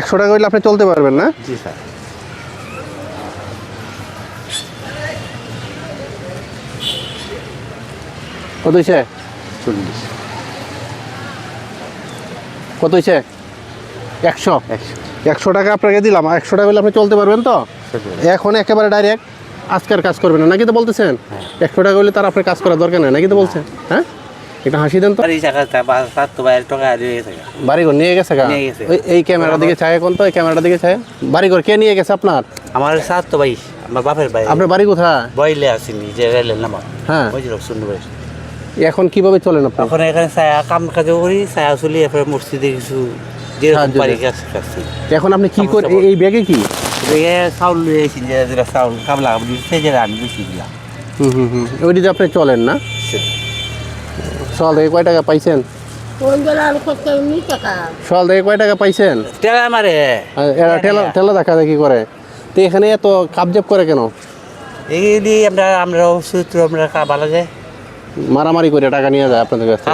একশো টাকা হইলে আপনি চলতে পারবেন না? জি স্যার। কত হয়েছে চল্লিশ। কত হয়েছে একশো। একশো। টাকা আপনাকে দিলাম। একশো টাকা হলে আপনি চলতে পারবেন তো? এখন একেবারে ডাইরেক্ট আজকের কাজ করবেন না। নাকি তো বলতেছেন? একশো টাকা হলে তার আপনার কাজ করার দরকার নেই। নাকি তো বলছেন? হ্যাঁ? এটা হাসি দেন তো? বাড়িঘর নিয়ে গেছে এই ক্যামেরার দিকে চায় কোন তো এই ক্যামেরার দিকে চায়। বাড়িঘর কে নিয়ে গেছে আপনার? আমার সাত তো ভাই আমার বাপের ভাই আপনার বাড়ি কোথায়? বইলে আসেনি যে রেলের নামা হ্যাঁ। যে শুনতে এখন কীভাবে চলেন আপনি? এখন এখানে ছায়া কাম কাজও করি ছায়া চলি এরপরে মসজিদে কিছু। কাজ এখন আপনি কি করে এই- ব্যাগে কি? এদিকে চাউল লিয়ে এসেছি যে চাউল কামলা দিচ্ছে হুম হুম হুম। ওইটিতে আপনি চলেন না? সকাল থেকে কয় টাকা পাইছেন? সকাল থেকে কয় টাকা পাইছেন? তেলা মারে এরা ঠেলা ঠেলা দেখা দেখি করে। তো এখানে এত কাবজেব করে কেন? এইগুলি আমরা আমরা সূত্র আমরা কাবালা যায় মারামারি করে টাকা নিয়ে যায় আপনাদের কাছ থেকে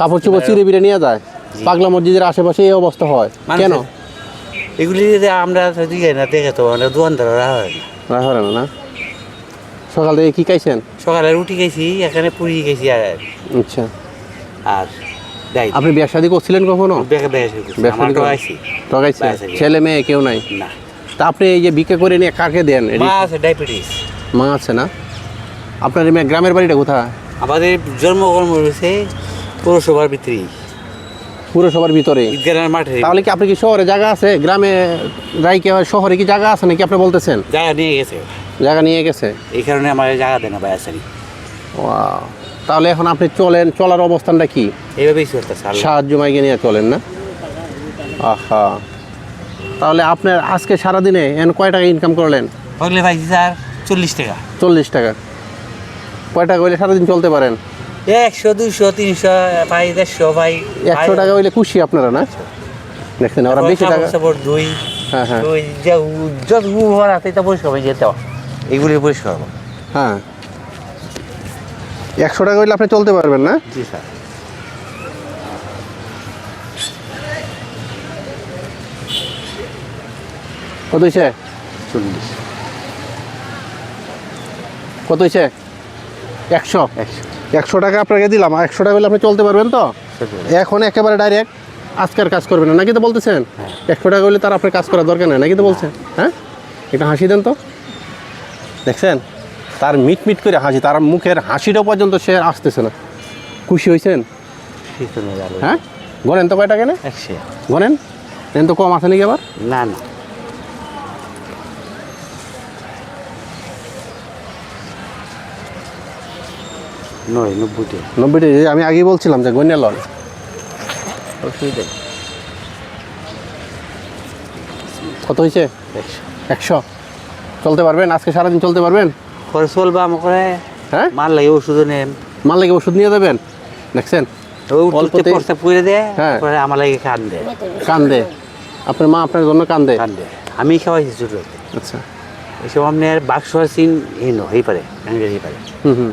কাপড় চোপড় চিরে বিরে নিয়ে যায়? পাগলা মসজিদের আশেপাশে এই অবস্থা হয়। কেন? এগুলি যদি আমরা না দেখে তো আমরা দোকানদাররা হয় না হয় না না? সকাল থেকে কি খাইছেন? সকালে রুটি খেয়েছি এখানে পুরি খেয়েছি আর আচ্ছা। আর আপনি বিয়ে শাদি করছিলেন কখনো? ঠকাইছে ছেলে মেয়ে কেউ নাই? না। তা আপনি এই যে বিক্রি করে নিয়ে কাকে দেন? মা আছে ডায়াবেটিস। মা আছে না? আপনার মেয়ে গ্রামের বাড়িটা কোথায়? আমাদের জন্মকর্ম রয়েছে পৌরসভার ভিতরে পুরসভার ভিতরে? মাঠে। তাহলে কি আপনি কি শহরে জায়গা আছে? গ্রামে রাইকে শহরে কি জায়গা আছে নাকি আপনি বলতেছেন? জায়গা নিয়ে গেছে। জায়গা নিয়ে গেছে এই কারণে আমার জায়গা দেয় না ভাই আসেনি Wow. তাহলে এখন আপনি চলেন চলার অবস্থানটা কি এইভাবেই আল্লাহ। সাহায্য মাইকে নিয়ে চলেন না আহা তাহলে আপনার আজকে সারাদিনে এন কয় টাকা ইনকাম করলেন হলে পাইছি স্যার চল্লিশ টাকা চল্লিশ টাকা কয় টাকা হইলে সারাদিন চলতে পারেন একশো দুইশো তিনশো ভাই দেড়শো ভাই একশো টাকা হইলে খুশি আপনারা না দেখছেন ওরা বেশি টাকা দুই হ্যাঁ হ্যাঁ যত আছে এটা পরিষ্কার হয়ে যেতে এগুলি পরিষ্কার হব। হ্যাঁ। একশো টাকা হইলে আপনি চলতে পারবেন না? জি স্যার। কত হয়েছে চল্লিশ। কত হয়েছে একশো। একশো। টাকা আপনাকে দিলাম। আর একশো টাকা হলে আপনি চলতে পারবেন তো? এখন একেবারে ডাইরেক্ট আজকের কাজ করবেন না নাকি তো বলতেছেন? একশো টাকা হলে তার আপনার কাজ করার দরকার নেই নাকি তো বলছেন? হ্যাঁ? এটা হাসি দেন তো। দেখছেন? তার মিট মিট করে হাসি তার মুখের হাসিটা পর্যন্ত সে আসতেছে না। খুশি হয়েছেন? হ্যাঁ? গনেন তো কয়টা কেনে গনেন নেন তো কম আছে নাকি আবার? না না। নয় নব্বইটি। নব্বইটি আমি আগেই বলছিলাম যে গনিয়া লন অসুবিধা কত হয়েছে? একশো। একশো? চলতে পারবেন? আজকে সারাদিন চলতে পারবেন? পরে চলবা আমার হ্যাঁ? মাল লাগে ওষুধ নেন মাল লাগে ওষুধ নিয়ে দেবেন দেখছেন? উঠতে প্রস্তাব করে দেয় হ্যাঁ। আমার লাগে কান কান্দে আপনার মা আপনার জন্য কান্দে কান দেয় আমি খাওয়াইছি ছোট আচ্ছা। এসব আপনার বাক্স সিন হীন হয়ে পারে গাঙ্গের হয়ে পারে। হুম হুম।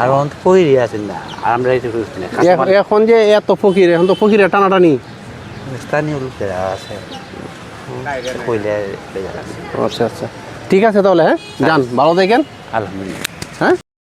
আর অন্ত পহিরি আছেন না আর আমরা এটা করছি এখন যে এত ফকির এখন তো ফকিরের টানাটানি। স্থানীয় লোকেরা আছে। কইলে বেজার আছে। আচ্ছা আচ্ছা। ঠিক আছে তাহলে হ্যাঁ? যান ভালো দেখেন আলহামদুলিল্লাহ।